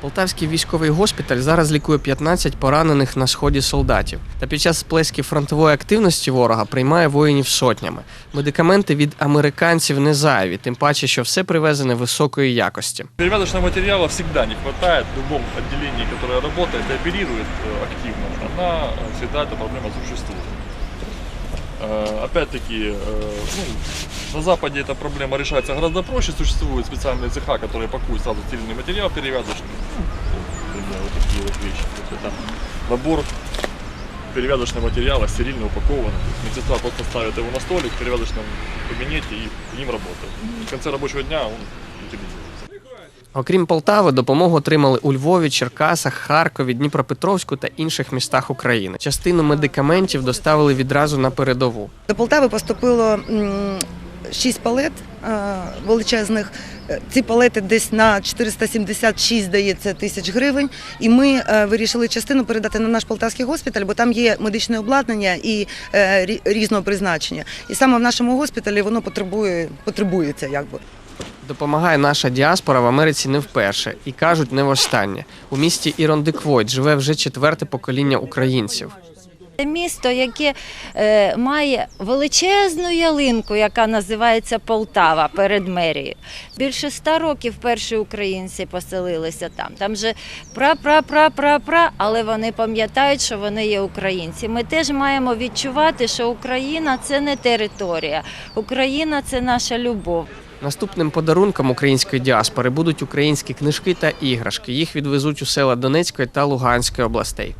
Полтавський військовий госпіталь зараз лікує 15 поранених на сході солдатів. Та під час сплесків фронтової активності ворога приймає воїнів сотнями. Медикаменти від американців не зайві, тим паче, що все привезене високої якості. Перевязочного материала всегда не хватает в любом отделении, которое работает и оперирует э, активно. Она э, всегда эта проблема существует. Э, Опять-таки, э, ну, на Западе эта проблема решается гораздо проще. Существуют специальные цеха, которые пакуют сразу стерильный материал перевязочный. Ну, например, вот такие вот вещи. То есть это набор перевязочного материала, стерильно упакован. То есть Медсестра просто ставит его на столик в перевязочном кабинете и им работает. И в конце рабочего дня он утилизируется. Окрім Полтави, допомогу отримали у Львові, Черкасах, Харкові, Дніпропетровську та інших містах України. Частину медикаментів доставили відразу на передову. До Полтави поступило шість палет величезних. Е, Ці палети десь на 476, здається, тисяч гривень. І ми е, вирішили частину передати на наш полтавський госпіталь, бо там є медичне обладнання і е, рі- різного призначення. І саме в нашому госпіталі воно потребує, потребується, якби. Допомагає наша діаспора в Америці не вперше і кажуть, не востаннє. У місті Ірондиквойт живе вже четверте покоління українців. Це місто, яке е, має величезну ялинку, яка називається Полтава перед мерією. Більше ста років перші українці поселилися там. Там же пра-пра-пра-пра-пра, але вони пам'ятають, що вони є українці. Ми теж маємо відчувати, що Україна це не територія, Україна це наша любов. Наступним подарунком української діаспори будуть українські книжки та іграшки. Їх відвезуть у села Донецької та Луганської областей.